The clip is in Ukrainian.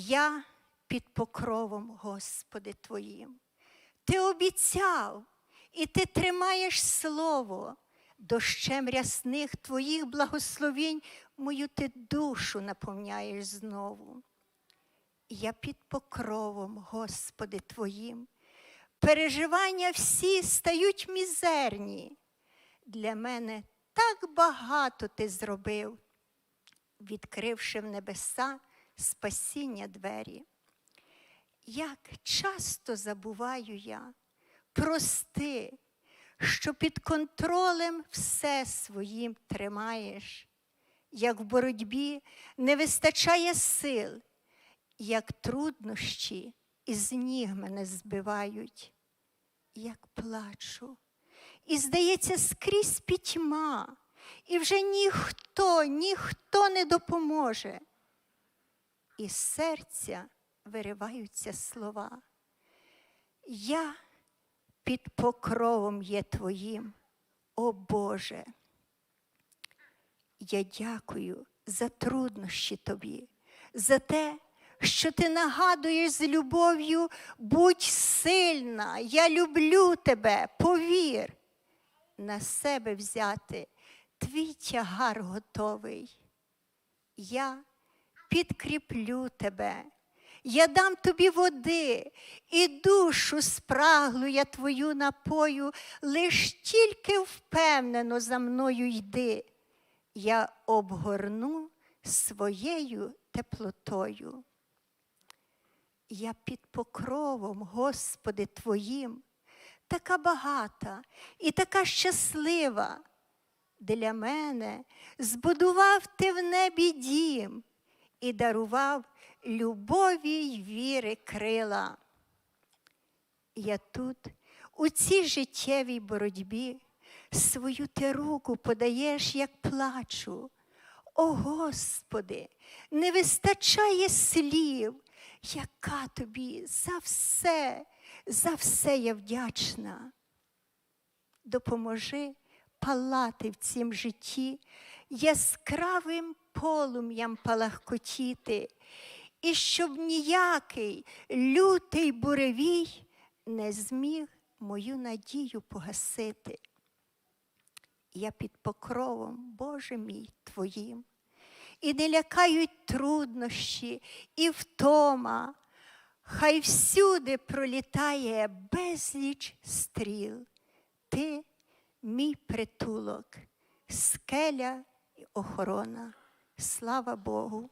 Я під покровом, Господи Твоїм. Ти обіцяв, і ти тримаєш слово, дощем рясних Твоїх благословінь мою ти душу наповняєш знову. Я під покровом, Господи Твоїм. Переживання всі стають мізерні. Для мене так багато ти зробив, відкривши в небеса спасіння двері. Як часто забуваю я, прости, що під контролем все своїм тримаєш, як в боротьбі не вистачає сил, як труднощі із ніг мене збивають, як плачу. І, здається, скрізь пітьма, і вже ніхто, ніхто не допоможе. І серця вириваються слова. Я під покровом є Твоїм, о Боже. Я дякую за труднощі Тобі, за те, що ти нагадуєш з любов'ю, будь сильна, я люблю тебе, повір, на себе взяти твій тягар готовий. Я підкріплю тебе, я дам тобі води і душу спраглу я твою напою, лиш тільки впевнено за мною йди. Я обгорну своєю теплотою. Я під покровом, Господи, Твоїм, така багата і така щаслива. Для мене збудував ти в небі дім і дарував любові й віри крила. Я тут, у цій життєвій боротьбі, свою ти руку подаєш, як плачу. О Господи, не вистачає слів, яка тобі за все, за все я вдячна. Допоможи палати в цім житті, яскравим полум'ям палахкотіти, і щоб ніякий лютий буревій не зміг мою надію погасити. Я під покровом, Боже мій, Твоїм, і не лякають труднощі і втома. Хай всюди пролітає безліч стріл. Ти мій притулок, скеля і охорона. Слава Богу.